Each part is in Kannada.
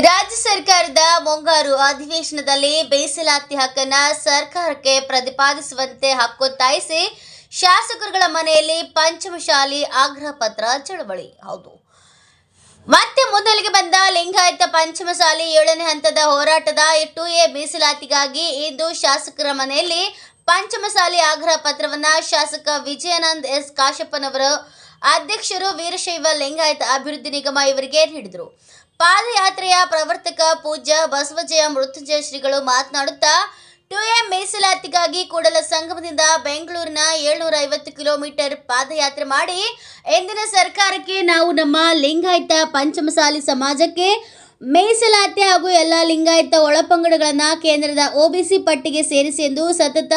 ರಾಜ್ಯ ಸರ್ಕಾರದ ಮುಂಗಾರು ಅಧಿವೇಶನದಲ್ಲಿ ಬೇಸಲಾತಿ ಹಕ್ಕನ್ನ ಸರ್ಕಾರಕ್ಕೆ ಪ್ರತಿಪಾದಿಸುವಂತೆ ಹಕ್ಕೊತ್ತಾಯಿಸಿ ಶಾಸಕರುಗಳ ಮನೆಯಲ್ಲಿ ಪಂಚಮಶಾಲಿ ಆಗ್ರಹ ಪತ್ರ ಚಳವಳಿ. ಹೌದು. ಮತ್ತೆ ಮುನ್ನೆಲೆಗೆ ಬಂದ ಲಿಂಗಾಯತ ಪಂಚಮಸಾಲಿ ಏಳನೇ ಹಂತದ ಹೋರಾಟದ ಟು ಎ ಮೀಸಲಾತಿಗಾಗಿ ಇಂದು ಶಾಸಕರ ಮನೆಯಲ್ಲಿ ಪಂಚಮಸಾಲಿ ಆಗ್ರಹ ಪತ್ರವನ್ನು ಶಾಸಕ ವಿಜಯಾನಂದ್ ಎಸ್ ಕಾಶಪ್ಪನವರು ಅಧ್ಯಕ್ಷರು ವೀರಶೈವ ಲಿಂಗಾಯತ ಅಭಿವೃದ್ಧಿ ನಿಗಮ ಇವರಿಗೆ ನೀಡಿದರು. ಪಾದಯಾತ್ರೆಯ ಪ್ರವರ್ತಕ ಪೂಜ್ಯ ಬಸವಜಯ ಮೃತ್ಯುಂಜಯ ಶ್ರೀಗಳು ಮಾತನಾಡುತ್ತಾ, ಟು ಎ ಮೀಸಲಾತಿಗಾಗಿ ಕೂಡಲ ಸಂಗಮದಿಂದ ಬೆಂಗಳೂರಿನ ಏಳ್ನೂರ ಐವತ್ತು ಕಿಲೋಮೀಟರ್ ಪಾದಯಾತ್ರೆ ಮಾಡಿ, ಎಂದಿನ ಸರ್ಕಾರಕ್ಕೆ ನಾವು ನಮ್ಮ ಲಿಂಗಾಯತ ಪಂಚಮಸಾಲಿ ಸಮಾಜಕ್ಕೆ ಮೀಸಲಾತಿ ಹಾಗೂ ಎಲ್ಲ ಲಿಂಗಾಯತ ಒಳಪಂಗಡಗಳನ್ನು ಕೇಂದ್ರದ ಒಬಿಸಿ ಪಟ್ಟಿಗೆ ಸೇರಿಸಿ ಎಂದು ಸತತ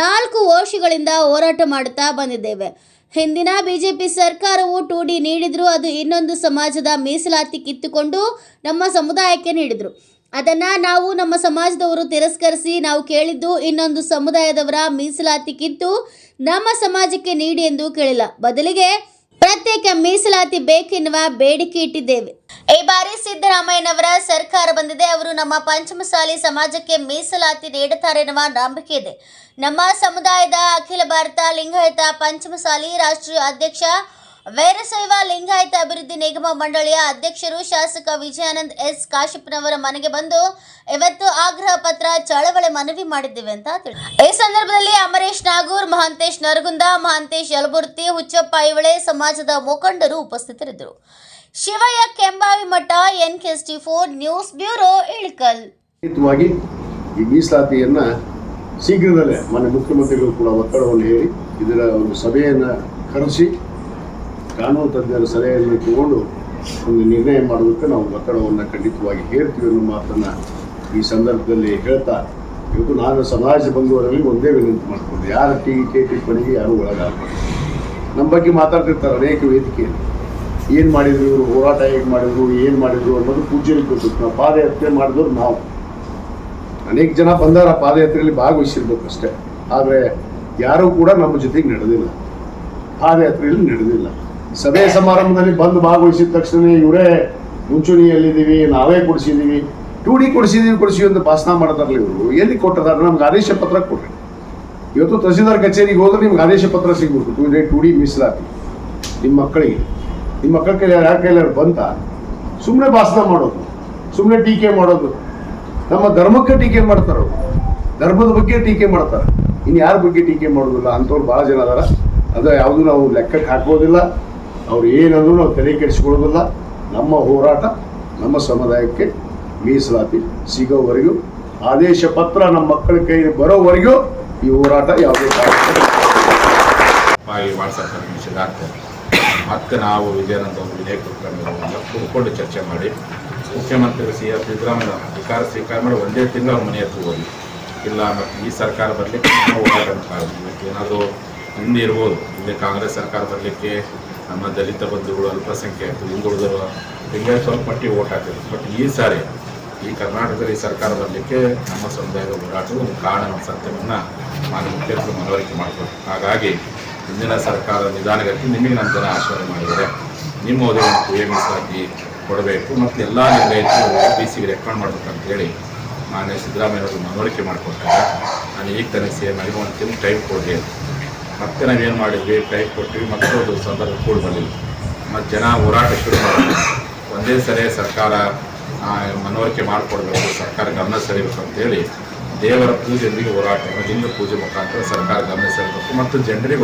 ನಾಲ್ಕು ವರ್ಷಗಳಿಂದ ಹೋರಾಟ ಮಾಡುತ್ತಾ ಬಂದಿದ್ದೇವೆ. ಹಿಂದಿನ ಬಿಜೆಪಿ ಸರ್ಕಾರವು ಟು ಡಿ ನೀಡಿದ್ರು, ಅದು ಇನ್ನೊಂದು ಸಮಾಜದ ಮೀಸಲಾತಿ ಕಿತ್ತುಕೊಂಡು ನಮ್ಮ ಸಮುದಾಯಕ್ಕೆ ನೀಡಿದ್ರು. ಅದನ್ನ ನಾವು ನಮ್ಮ ಸಮಾಜದವರು ತಿರಸ್ಕರಿಸಿ ನಾವು ಕೇಳಿದ್ದು, ಇನ್ನೊಂದು ಸಮುದಾಯದವರ ಮೀಸಲಾತಿ ಕಿತ್ತು ನಮ್ಮ ಸಮಾಜಕ್ಕೆ ನೀಡಿ ಎಂದು ಕೇಳಿಲ್ಲ. ಬದಲಿಗೆ ಪ್ರತ್ಯೇಕ ಮೀಸಲಾತಿ ಬೇಕೆನ್ನುವ ಬೇಡಿಕೆ ಇಟ್ಟಿದ್ದೇವೆ. ಈ ಬಾರಿ ಸಿದ್ದರಾಮಯ್ಯನವರ ಸರ್ಕಾರ ಬಂದಿದೆ. ಅವರು ನಮ್ಮ ಪಂಚಮಸಾಲಿ ಸಮಾಜಕ್ಕೆ ಮೀಸಲಾತಿ ನೀಡುತ್ತಾರೆ ಎನ್ನುವ ನಂಬಿಕೆ ಇದೆ. ನಮ್ಮ ಸಮುದಾಯದ ಅಖಿಲ ಭಾರತ ಲಿಂಗಾಯತ ಪಂಚಮಸಾಲಿ ರಾಷ್ಟ್ರೀಯ ಅಧ್ಯಕ್ಷ ವೈರಸೈವ ಲಿಂಗಾಯತ ಅಭಿವೃದ್ಧಿ ನಿಗಮ ಮಂಡಳಿಯ ಅಧ್ಯಕ್ಷರು ಶಾಸಕ ವಿಜಯಾನಂದ್ ಎಸ್ ಕಾಶಪ್ಪನವರ ಮನೆಗೆ ಬಂದು ಇವತ್ತು ಆಗ್ರಹ ಪತ್ರ ಚಳವಳಿ ಮನವಿ ಮಾಡಿದ್ದೇವೆ ಅಂತ ತಿಳಿ ಈ ಸಂದರ್ಭದಲ್ಲಿ ಅಮರೇಶ್ ನಾಗೂರ್, ಮಹಾಂತೇಶ್ ನರಗುಂದ, ಮಹಾಂತೇಶ್ ಯಲಬುರ್ತಿ, ಹುಚ್ಚಪ್ಪ ಐವಳೆ ಸಮಾಜದ ಮುಖಂಡರು ಉಪಸ್ಥಿತರಿದ್ದರು. Shivayya Kembavi Math N K T four, news bureau, Ilkal. ಈ ಮೀಸಲಾತಿಯನ್ನ ಶೀಘ್ರದಲ್ಲೇ ಮಾನ್ಯ ಮುಖ್ಯಮಂತ್ರಿಗಳು ಕೂಡ ಒತ್ತಡವನ್ನು ಹೇಳಿ ಇದರ ಒಂದು ಸಭೆಯನ್ನು ಕರೆಸಿ ಕಾನೂನು ತಜ್ಞರ ಸಲಹೆಯನ್ನು ತಗೊಂಡು ಒಂದು ನಿರ್ಣಯ ಮಾಡುವುದಕ್ಕೆ ನಾವು ಒತ್ತಡವನ್ನು ಖಂಡಿತವಾಗಿ ಹೇರ್ತೀವಿ ಅನ್ನೋ ಮಾತನ್ನು ಈ ಸಂದರ್ಭದಲ್ಲಿ ಹೇಳ್ತಾ ಇವತ್ತು ನಾನು ಸಮಾಜ ಬಂಧುವರಲ್ಲಿ ಒಂದೇ ವಿನಂತಿ ಮಾಡ್ಕೊಂಡು ಯಾರ ಟಿ ಟಿಪ್ಪಣಿಗೆ ಯಾರು ಒಳಗಾಗಬಾರ್ದು. ನಮ್ಮ ಬಗ್ಗೆ ಮಾತಾಡ್ತಿರ್ತಾರೆ ಅನೇಕ ವೇದಿಕೆಯಲ್ಲಿ. ಏನು ಮಾಡಿದ್ರು ಇವರು ಹೋರಾಟ ಹೇಗೆ ಮಾಡಿದ್ರು, ಏನು ಮಾಡಿದ್ರು ಅನ್ನೋದು ಪೂಜೆಯಲ್ಲಿ ಗೊತ್ತಿತ್ತು ನಾವು ಪಾದಯಾತ್ರೆ ಮಾಡಿದ್ರು ನಾವು. ಅನೇಕ ಜನ ಬಂದಾರ ಪಾದಯಾತ್ರೆಯಲ್ಲಿ ಭಾಗವಹಿಸಿರ್ಬೇಕು ಅಷ್ಟೇ. ಆದರೆ ಯಾರೂ ಕೂಡ ನಮ್ಮ ಜೊತೆಗೆ ನಡೆದಿಲ್ಲ. ಪಾದಯಾತ್ರೆಯಲ್ಲಿ ನಡೆದಿಲ್ಲ. ಸಭೆ ಸಮಾರಂಭದಲ್ಲಿ ಬಂದು ಭಾಗವಹಿಸಿದ ತಕ್ಷಣ ಇವರೇ, ಮುಂಚೂಣಿಯಲ್ಲಿದ್ದೀವಿ, ನಾವೇ ಕೊಡಿಸಿದ್ದೀವಿ. ಟೂ ಡಿ ಕೊಡಿಸಿದ್ದೀವಿ ಕೊಡಿಸಿ ಅಂತ ಭಾಷಣ ಮಾಡ್ತಾರಲ್ಲ ಇವರು. ಎಲ್ಲಿ ಕೊಟ್ಟದಾರ ನಮ್ಗೆ ಆದೇಶ ಪತ್ರ ಕೊಡ್ರಿ. ಇವತ್ತು ತಹಸೀಲ್ದಾರ್ ಕಚೇರಿಗೆ ಹೋದ್ರೆ ನಿಮ್ಗೆ ಆದೇಶ ಪತ್ರ ಸಿಗ್ಬೇಕು. ಟೂ ಡೇ ಟೂ ಡಿ ಮೀಸಲಾತಿ. ನಿಮ್ಮ ಮಕ್ಕಳಿಗೆ. ನಿಮ್ಮ ಮಕ್ಕಳ ಕೈಯಲ್ಲಿ, ಯಾರ ಕೈಲಾರು ಬಂತ? ಸುಮ್ಮನೆ ಭಾಷಣ ಮಾಡೋದು ಸುಮ್ಮನೆ ಟೀಕೆ ಮಾಡೋದು. ನಮ್ಮ ಧರ್ಮಕ್ಕೆ ಟೀಕೆ ಮಾಡ್ತಾರೆ ಧರ್ಮದ ಬಗ್ಗೆ ಟೀಕೆ ಮಾಡ್ತಾರೆ. ಇನ್ನು ಯಾರ ಬಗ್ಗೆ ಟೀಕೆ ಮಾಡೋದಿಲ್ಲ? ಅಂಥವ್ರು ಭಾಳ ಜನ ಅದಾರ. ಅದು ಯಾವುದು ನಾವು ಲೆಕ್ಕಕ್ಕೆ ಹಾಕೋದಿಲ್ಲ. ಅವ್ರು ಏನಂದ್ರೂ ನಾವು ತಲೆ ಕೆಡಿಸ್ಕೊಳ್ಳೋದಿಲ್ಲ. ನಮ್ಮ ಹೋರಾಟ, ನಮ್ಮ ಸಮುದಾಯಕ್ಕೆ ಮೀಸಲಾತಿ ಸಿಗೋವರೆಗೂ, ಆದೇಶ ಪತ್ರ ನಮ್ಮ ಮಕ್ಕಳ ಕೈಗೆ ಬರೋವರೆಗೂ ಈ ಹೋರಾಟ ಯಾವುದೇ ಕಾರಣ ಮತ್ತೆ ನಾವು ವಿಜಯಾನಂದ ಅವರು ವಿನಯ್ ಕುಲಕರ್ಣಿ ಕೂತ್ಕೊಂಡು ಚರ್ಚೆ ಮಾಡಿ. ಮುಖ್ಯಮಂತ್ರಿ ಸಿ ಎಸ್ ಸಿದ್ದರಾಮಯ್ಯ ಅಧಿಕಾರ ಸ್ವೀಕಾರ ಮಾಡಿ ಒಂದೇ ತಿಂಗಳು ಅವ್ರ ಮನೆ ಹತ್ರ ಹೋಗಿ ಇಲ್ಲ ಮತ್ತು ಈ ಸರ್ಕಾರ ಬರಲಿಕ್ಕೆ ನಾವು ಏನಾದರೂ ಹಿಂದೆ ಇರ್ಬೋದು. ಇಲ್ಲಿ ಕಾಂಗ್ರೆಸ್ ಸರ್ಕಾರ ಬರಲಿಕ್ಕೆ ನಮ್ಮ ದಲಿತ ಬಂಧುಗಳು ಅಲ್ಪಸಂಖ್ಯಾತರು ಹಿಂದುಳಿದರು ಹಿಂಗೆ ಸ್ವಲ್ಪ ಮಟ್ಟಿಗೆ ಓಟ್ ಹಾಕಿದ್ರು. ಬಟ್ ಈ ಸಾರಿ ಈ ಕರ್ನಾಟಕದಲ್ಲಿ ಸರ್ಕಾರ ಬರಲಿಕ್ಕೆ ನಮ್ಮ ಸಮುದಾಯದ ಹೋರಾಟವು ಒಂದು ಕಾರಣ ಸತ್ಯವನ್ನು ಮಾನ್ಯ ಮುಖ್ಯಮಂತ್ರಿ ಮನವರಿಕೆ ಮಾಡಿಕೊಡ್ತಾರೆ ಹಾಗಾಗಿ ಹಿಂದಿನ ಸರ್ಕಾರ ನಿಧಾನಗತಿ ನಿಮಗೆ ನಮ್ಮ ಜನ ಆಶ್ವಾಸ ಮಾಡಿದರೆ ನಿಮ್ಮ ಎ ಮೀಸಲಾತಿ ಕೊಡಬೇಕು ಮತ್ತು ಎಲ್ಲ ನಿರ್ಣಯಕ್ಕೂ ಬಿ ಸಿಗೆ ರೆಕಮೆಂಡ್ ಮಾಡಬೇಕಂತೇಳಿ ಹೇಳಿ ಮಾನ್ಯ ಸಿದ್ದರಾಮಯ್ಯವರು ಮನವರಿಕೆ ಮಾಡಿಕೊಟ್ಟಾಗ ನಾನು ಈಗ ತಾನೇ ಸಿ ಎಂ ಆಗಿ ಒಂದು ತಿಂಗಳು ಟೈಮ್ ಕೊಡಲಿ ಮತ್ತೆ ನಾವೇನು ಮಾಡಿದ್ವಿ? ಟೈಮ್ ಕೊಟ್ಟಿವಿ ಮತ್ತೊಂದು ಸಂದರ್ಭ ಕೂಡ ಬರಲಿಲ್ಲ ಮತ್ತು ಜನ ಹೋರಾಟ ಶುರು ಮಾಡಿದ್ವಿ ಒಂದೇ ಸರಿ ಸರ್ಕಾರ ಮನವರಿಕೆ ಮಾಡಿಕೊಡ್ಬೇಕು, ಸರ್ಕಾರ ಗಮನ ಸೆಳೀಬೇಕು ಅಂತೇಳಿ ದೇವರ ಪೂಜೆಯೊಂದಿಗೆ ಹೋರಾಟ ಲಿಂಗ ಪೂಜೆ ಮುಖಾಂತರ ಸರ್ಕಾರ ಗಮನ ಸೆಳೀಬೇಕು ಮತ್ತು ಜನರಿಗೆ